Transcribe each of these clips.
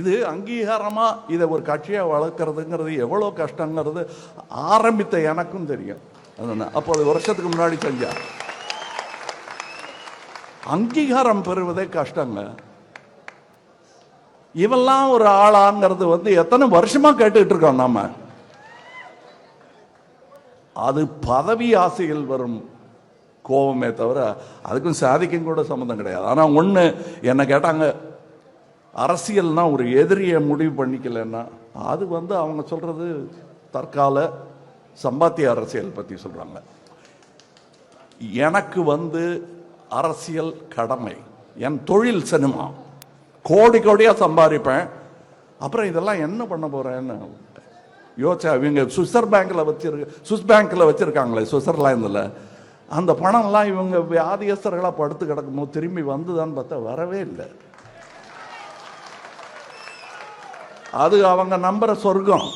இது அங்கீகாரமா இதை ஒரு கட்சியாக வளர்க்குறதுங்கிறது எவ்வளோ கஷ்டங்கிறது ஆரம்பித்த எனக்கும் தெரியும். அப்போ அப்போது வருஷத்துக்கு முன்னாடி செஞ்சா. அங்கீகாரம் பெறுவதே கஷ்டங்க. இவெல்லாம் ஒரு ஆளாங்கிறது வந்து எத்தனை வருஷமா கேட்டுக்கிட்டு இருக்கோம் நாம? அது பதவி ஆசையில் வரும் கோபமே தவிர அதுக்கும் சாதிக்கும் கூட சம்மந்தம் கிடையாது. ஆனால் ஒன்று என்ன கேட்டாங்க அரசியல்னா ஒரு எதிரியை முடிவு பண்ணிக்கலன்னா அது வந்து அவங்க சொல்கிறது தற்கால சம்பாத்திய அரசியல் பற்றி சொல்கிறாங்க எனக்கு வந்து அரசியல் கடமை. என் தொழில் சினிமா. கோடி கோடியாக சம்பாதிப்பேன். அப்புறம் இதெல்லாம் என்ன பண்ண போகிறேன்னு யோசிச்சா இவங்க சுவிசர் பேங்க்கில் வச்சிருக்க சுவிஸ் பேங்க்கில் வச்சுருக்காங்களே சுவிட்சர்லாந்தில். அந்த பணம்லாம் இவங்க வியாதியஸ்தர்களாக படுத்து கிடக்கும்போது திரும்பி வந்துதான்னு பார்த்தா வரவே இல்லை. அது அவங்க நம்புகிற சொர்க்கம்.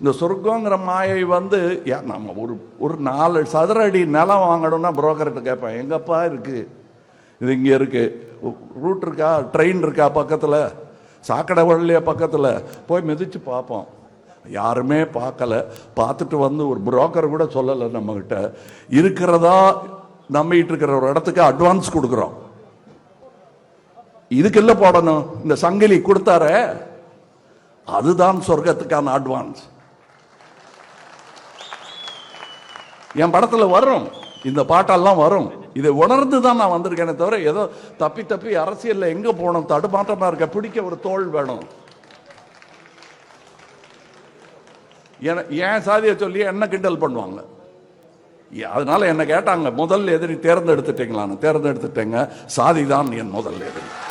இந்த சொர்க்கங்கிற மாயை வந்து ஏ நம்ம ஒரு ஒரு நாலு சதுர அடி நிலம் வாங்கணும்னா புரோக்கர்கிட்ட கேட்பேன் எங்கப்பா இருக்குது இது இங்கே இருக்குது ரூட் இருக்கா? ட்ரெயின் இருக்கா பக்கத்தில்? சாக்கடை வழியா பக்கத்தில்? போய் மிதிச்சு பார்ப்போம். யாருமே பார்க்கல. பார்த்துட்டு வந்து ஒரு புரோக்கர் கூட சொல்லலை நம்மக்கிட்ட இருக்கிறதா நம்பிட்டு இருக்கிற ஒரு இடத்துக்கு அட்வான்ஸ் கொடுக்குறோம். இதுக்கு இல்லை போடணும்? இந்த சங்கிலி கொடுத்தாரே. அதுதான் சொர்க்கத்துக்கான அட்வான்ஸ் என் படத்தில் வரும். இந்த பாட்டெல்லாம் வரும். இதை உணர்ந்து தான் நான் வந்திருக்கேனே தவிர ஏதோ தப்பி தப்பி அரசியலில் எங்கே போகணும் தடுமாற்றமாக இருக்க பிடிக்க ஒரு தோல் வேணும். என- என் சாதியை சொல்லி என்ன கிண்டல் பண்ணுவாங்க? அதனால என்ன கேட்டாங்க முதல் எதிரி தேர்ந்தெடுத்துட்டீங்களான்னு. தேர்ந்தெடுத்துட்டேங்க. சாதி தான் என் முதல் எதிரி.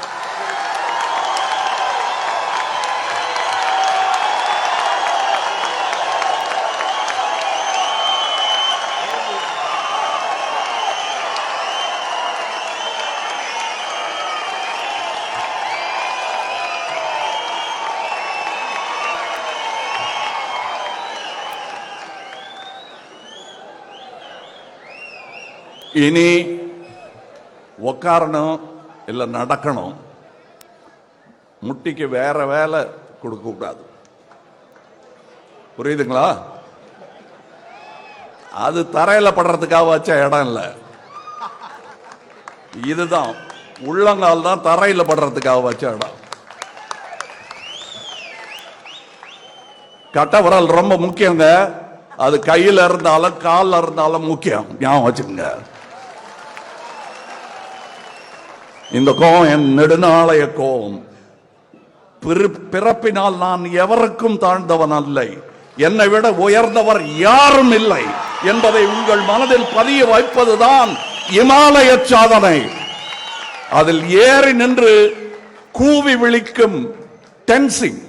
இனி உக்காரணும் இல்லை நடக்கணும் முட்டிக்கு வேற வேலை கொடுக்க கூடாது புரியுதுங்களா அது தரையில படுறதுக்காக வச்ச இடம் இல்லை இதுதான் உள்ளங்கால் தான் தரையில் படுறதுக்காக வச்ச இடம் கட்ட விரல் ரொம்ப முக்கியங்க அது கையில் இருந்தாலும் காலில் இருந்தாலும் முக்கியம் ஞாபகம் வச்சுக்கோங்க இந்த கோபம் என் நெடுநாளைய கோபம் பிறப்பினால் நான் எவருக்கும் தாழ்ந்தவன் அல்ல. என்னை விட உயர்ந்தவர் யாரும் இல்லை என்பதை உங்கள் மனதில் பதிய வைப்பதுதான் இமாலய சாதனை. அதில் ஏறி நின்று கூவி விழிக்கும் டென்சிங்.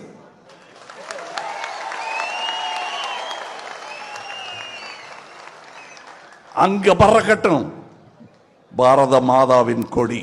அங்க பறக்கட்டும். பாரத மாதாவின் கொடி.